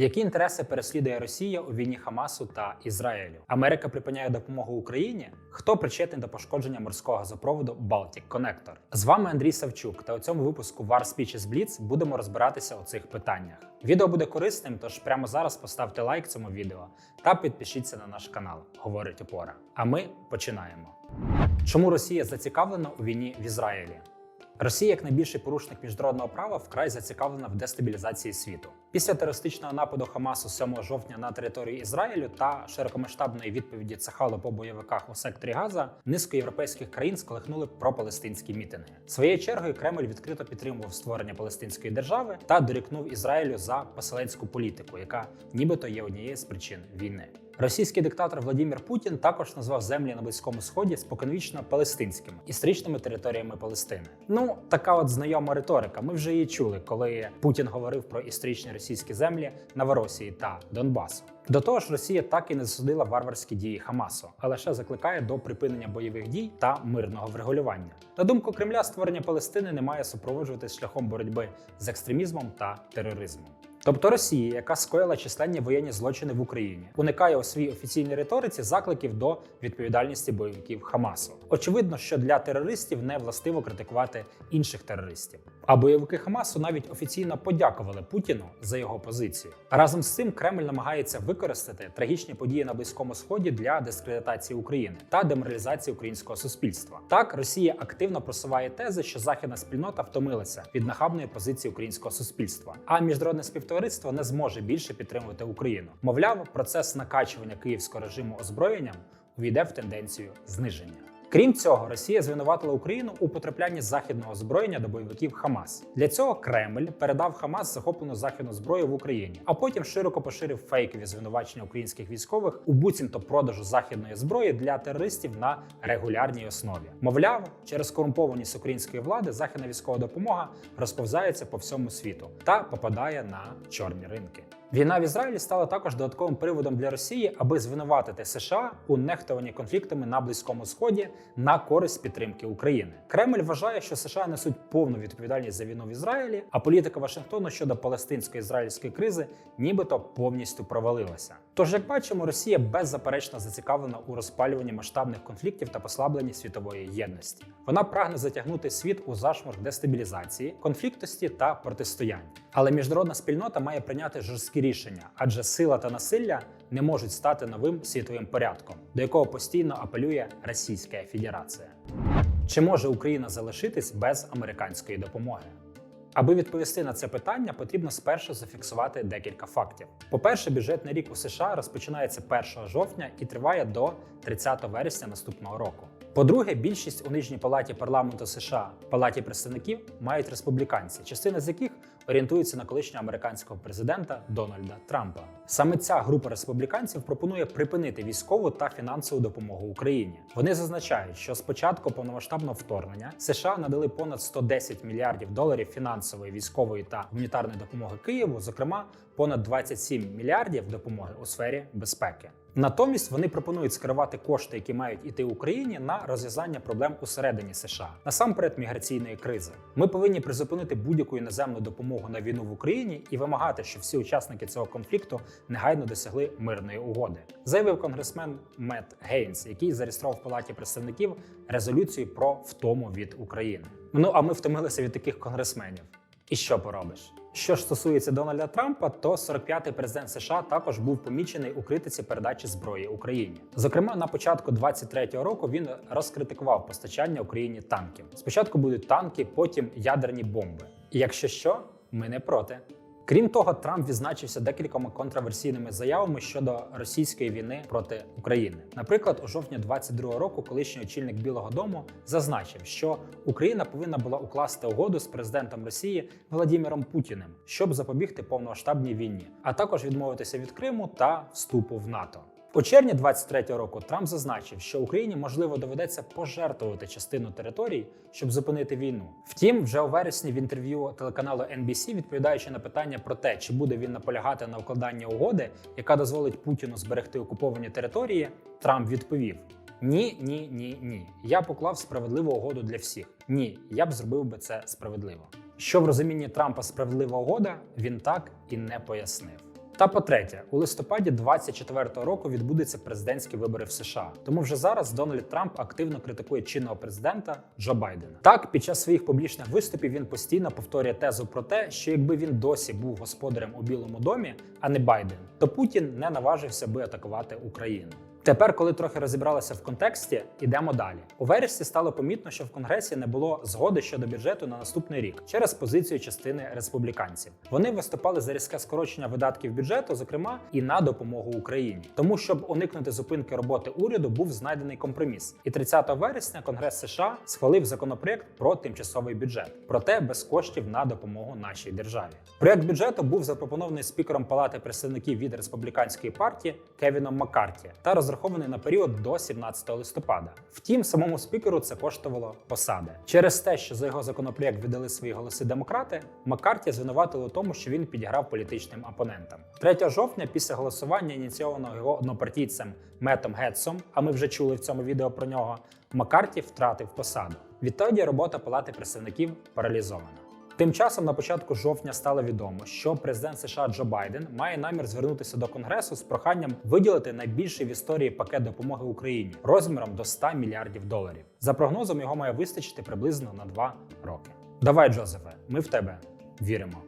Які інтереси переслідує Росія у війні Хамасу та Ізраїлю? Америка припиняє допомогу Україні? Хто причетний до пошкодження морського газопроводу Baltic Connector? З вами Андрій Савчук, та у цьому випуску War Speeches Blitz будемо розбиратися у цих питаннях. Відео буде корисним, тож прямо зараз поставте лайк цьому відео та підпишіться на наш канал. Говорить опора. А ми починаємо. Чому Росія зацікавлена у війні в Ізраїлі? Росія, як найбільший порушник міжнародного права, вкрай зацікавлена в дестабілізації світу. Після терористичного нападу Хамасу 7 жовтня на територію Ізраїлю та широкомасштабної відповіді Цахалу по бойовиках у секторі Газа, низку європейських країн сколихнули пропалестинські мітинги. Своєю чергою Кремль відкрито підтримував створення палестинської держави та дорікнув Ізраїлю за поселенську політику, яка нібито є однією з причин війни. Російський диктатор Владимир Путін також назвав землі на близькому сході споконвічно палестинськими історичними територіями Палестини. Ну така от знайома риторика. Ми вже її чули, коли Путін говорив про історичні російські землі Новоросії та Донбасу. До того ж, Росія так і не засудила варварські дії Хамасу, а лише закликає до припинення бойових дій та мирного врегулювання. На думку Кремля, створення Палестини не має супроводжуватись шляхом боротьби з екстремізмом та тероризмом. Тобто Росія, яка скоїла численні воєнні злочини в Україні, уникає у своїй офіційній риториці закликів до відповідальності бойовиків Хамасу. Очевидно, що для терористів не властиво критикувати інших терористів. А бойовики Хамасу навіть офіційно подякували Путіну за його позицію. Разом з цим Кремль намагається використати трагічні події на близькому сході для дискредитації України та деморалізації українського суспільства. Так, Росія активно просуває тези, що західна спільнота втомилася від нахабної позиції українського суспільства, а міжнародне співтовариство не зможе більше підтримувати Україну. Мовляв, процес накачування київського режиму озброєнням увійде в тенденцію зниження. Крім цього, Росія звинуватила Україну у потраплянні західного озброєння до бойовиків Хамас. Для цього Кремль передав Хамас захоплену західну зброю в Україні, а потім широко поширив фейкові звинувачення українських військових у буцімто продажу західної зброї для терористів на регулярній основі. Мовляв, через корумпованість української влади західна військова допомога розповзається по всьому світу та попадає на чорні ринки. Війна в Ізраїлі стала також додатковим приводом для Росії, аби звинуватити США у нехтуванні конфліктами на Близькому Сході на користь підтримки України. Кремль вважає, що США несуть повну відповідальність за війну в Ізраїлі, а політика Вашингтону щодо палестинсько-ізраїльської кризи нібито повністю провалилася. Тож, як бачимо, Росія беззаперечно зацікавлена у розпалюванні масштабних конфліктів та послабленні світової єдності. Вона прагне затягнути світ у зашморг дестабілізації, конфліктості та протистоянь. Але міжнародна спільнота має прийняти жорсткі рішення, адже сила та насилля не можуть стати новим світовим порядком, до якого постійно апелює Російська Федерація. Чи може Україна залишитись без американської допомоги? Аби відповісти на це питання, потрібно спершу зафіксувати декілька фактів. По-перше, бюджетний рік у США розпочинається 1 жовтня і триває до 30 вересня наступного року. По-друге, більшість у нижній палаті парламенту США палаті представників мають республіканці, частина з яких орієнтується на колишнього американського президента Дональда Трампа. Саме ця група республіканців пропонує припинити військову та фінансову допомогу Україні. Вони зазначають, що з початку повномасштабного вторгнення США надали понад 110 мільярдів доларів фінансової, військової та гуманітарної допомоги Києву, зокрема понад 27 мільярдів допомоги у сфері безпеки. Натомість вони пропонують скерувати кошти, які мають іти Україні, на розв'язання проблем усередині США, насамперед міграційної кризи. Ми повинні призупинити будь-яку іноземну допомогу на війну в Україні і вимагати, щоб всі учасники цього конфлікту негайно досягли мирної угоди, заявив конгресмен Мет Гейнс, який зареєстрував в палаті представників резолюцію про втому від України. Ну а ми втомилися від таких конгресменів. І що поробиш? Що ж стосується Дональда Трампа, то 45-й президент США також був помічений у критиці передачі зброї Україні. Зокрема, на початку 23-го року він розкритикував постачання Україні танків. Спочатку будуть танки, потім ядерні бомби. І якщо що, ми не проти. Крім того, Трамп відзначився декількома контроверсійними заявами щодо російської війни проти України. Наприклад, у жовтні 22-го року колишній очільник Білого Дому зазначив, що Україна повинна була укласти угоду з президентом Росії Владимиром Путіним, щоб запобігти повномасштабній війні, а також відмовитися від Криму та вступу в НАТО. У червні 23-го року Трамп зазначив, що Україні можливо доведеться пожертвувати частину територій, щоб зупинити війну. Втім, вже у вересні в інтерв'ю телеканалу NBC, відповідаючи на питання про те, чи буде він наполягати на укладанні угоди, яка дозволить Путіну зберегти окуповані території, Трамп відповів: Ні, ні, ні, ні. Я поклав справедливу угоду для всіх. Ні, я б зробив би це справедливо. Що в розумінні Трампа справедлива угода, він так і не пояснив. Та по-третє, у листопаді 24-го року відбудуться президентські вибори в США. Тому вже зараз Дональд Трамп активно критикує чинного президента Джо Байдена. Так, під час своїх публічних виступів він постійно повторює тезу про те, що якби він досі був господарем у Білому домі, а не Байден, то Путін не наважився би атакувати Україну. Тепер, коли трохи розібралися в контексті, ідемо далі. У вересні стало помітно, що в конгресі не було згоди щодо бюджету на наступний рік через позицію частини республіканців. Вони виступали за різке скорочення видатків бюджету, зокрема і на допомогу Україні. Тому, щоб уникнути зупинки роботи уряду, був знайдений компроміс. І 30 вересня Конгрес США схвалив законопроект про тимчасовий бюджет, проте без коштів на допомогу нашій державі. Проект бюджету був запропонований спікером Палати представників від республіканської партії Кевіном Маккарті та розрахований на період до 17 листопада. Втім, самому спікеру це коштувало посади. Через те, що за його законопроект віддали свої голоси демократи, Маккарті звинуватили у тому, що він підіграв політичним опонентам. 3 жовтня, після голосування, ініційованого його однопартійцем Метом Гетсом, а ми вже чули в цьому відео про нього, Маккарті втратив посаду. Відтоді робота Палати представників паралізована. Тим часом на початку жовтня стало відомо, що президент США Джо Байден має намір звернутися до Конгресу з проханням виділити найбільший в історії пакет допомоги Україні розміром до 100 мільярдів доларів. За прогнозом його має вистачити приблизно на 2 роки. Давай, Джозефе, ми в тебе віримо.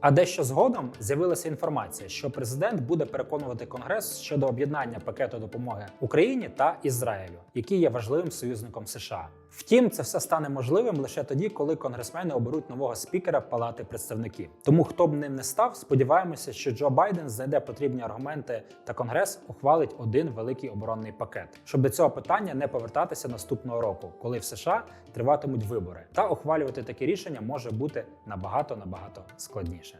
А дещо згодом з'явилася інформація, що президент буде переконувати Конгрес щодо об'єднання пакету допомоги Україні та Ізраїлю, який є важливим союзником США. Втім, це все стане можливим лише тоді, коли конгресмени оберуть нового спікера Палати представників. Тому хто б ним не став, сподіваємося, що Джо Байден знайде потрібні аргументи та Конгрес ухвалить один великий оборонний пакет, щоб до цього питання не повертатися наступного року, коли в США триватимуть вибори. Та ухвалювати такі рішення може бути набагато набагато складніше.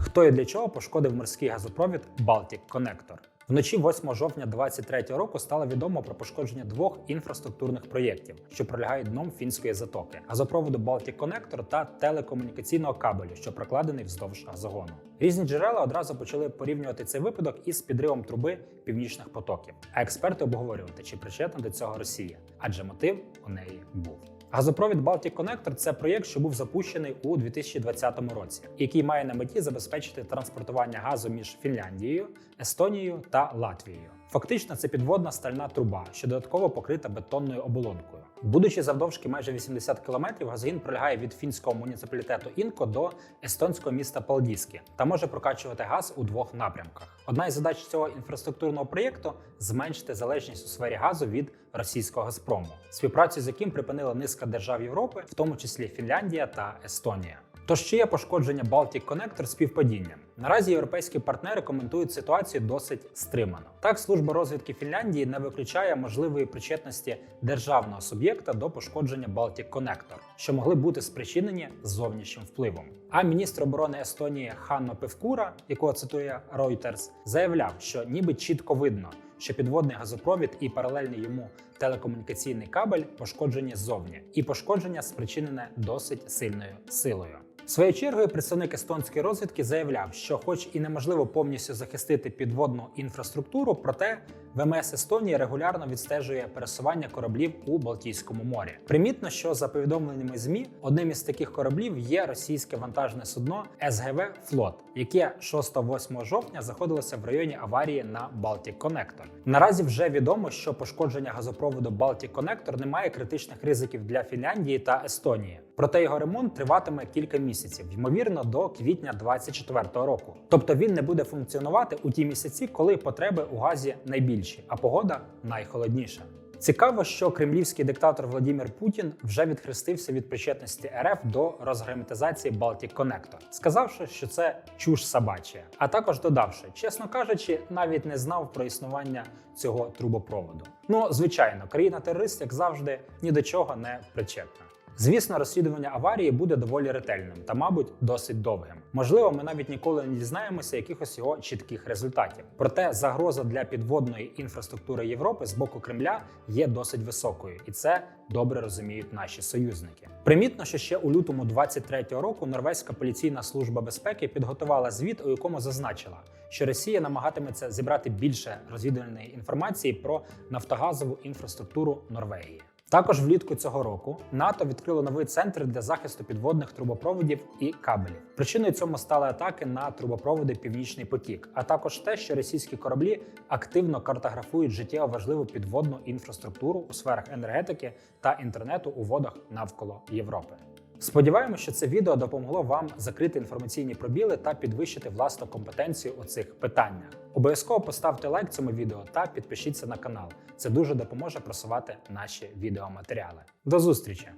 Хто і для чого пошкодив морський газопровід Baltic Connector? Вночі 8 жовтня 2023 року стало відомо про пошкодження двох інфраструктурних проєктів, що пролягають дном фінської затоки, газопроводу Baltic Connector та телекомунікаційного кабелю, що прокладений вздовж газогону. Різні джерела одразу почали порівнювати цей випадок із підривом труби північних потоків, а експерти обговорювати, чи причетна до цього Росія, адже мотив у неї був. Газопровід Baltic Connector – це проєкт, що був запущений у 2020 році, який має на меті забезпечити транспортування газу між Фінляндією, Естонією та Латвією. Фактично, це підводна стальна труба, що додатково покрита бетонною оболонкою. Будучи завдовжки майже 80 кілометрів, газогін пролягає від фінського муніципалітету Інко до естонського міста Палдіски та може прокачувати газ у двох напрямках. Одна із задач цього інфраструктурного проєкту зменшити залежність у сфері газу від російського Газпрому, співпрацю з яким припинила низка держав Європи, в тому числі Фінляндія та Естонія. Тож чи є пошкодження Baltic Connector співпадінням? Наразі європейські партнери коментують ситуацію досить стримано. Так, служба розвідки Фінляндії не виключає можливої причетності державного суб'єкта до пошкодження Baltic Connector, що могли бути спричинені зовнішнім впливом. А міністр оборони Естонії Ханно Певкура, якого цитує Reuters, заявляв, що ніби чітко видно, що підводний газопровід і паралельний йому телекомунікаційний кабель пошкоджені ззовні, і пошкодження спричинене досить сильною силою. Своєю чергою представник естонської розвідки заявляв, що, хоч і неможливо повністю захистити підводну інфраструктуру, проте ВМС Естонії регулярно відстежує пересування кораблів у Балтійському морі. Примітно, що за повідомленнями змі одним із таких кораблів є російське вантажне судно СГВ Флот, яке 6-8 жовтня знаходилося в районі аварії на Baltic Connector. Наразі вже відомо, що пошкодження газопроводу Baltic Connector не має критичних ризиків для Фінляндії та Естонії. Проте його ремонт триватиме кілька місяців, ймовірно, до квітня 2024 року. Тобто він не буде функціонувати у ті місяці, коли потреби у газі найбільші, а погода найхолодніша. Цікаво, що кремлівський диктатор Владимир Путін вже відхрестився від причетності РФ до розгерметизації Baltic Connector, сказавши, що це чуш собача, а також додавши, чесно кажучи, навіть не знав про існування цього трубопроводу. Ну, звичайно, країна-терорист, як завжди, ні до чого не причетна. Звісно, розслідування аварії буде доволі ретельним та, мабуть, досить довгим. Можливо, ми навіть ніколи не дізнаємося якихось його чітких результатів. Проте загроза для підводної інфраструктури Європи з боку Кремля є досить високою, і це добре розуміють наші союзники. Примітно, що ще у лютому 23-го року Норвезька поліційна служба безпеки підготувала звіт, у якому зазначила, що Росія намагатиметься зібрати більше розвідувальної інформації про нафтогазову інфраструктуру Норвегії. Також влітку цього року НАТО відкрило новий центр для захисту підводних трубопроводів і кабелів. Причиною цьому стали атаки на трубопроводи Північний потік, а також те, що російські кораблі активно картографують життєво важливу підводну інфраструктуру у сферах енергетики та інтернету у водах навколо Європи. Сподіваємося, що це відео допомогло вам закрити інформаційні пробіли та підвищити власну компетенцію у цих питаннях. Обов'язково поставте лайк цьому відео та підпишіться на канал. Це дуже допоможе просувати наші відеоматеріали. До зустрічі!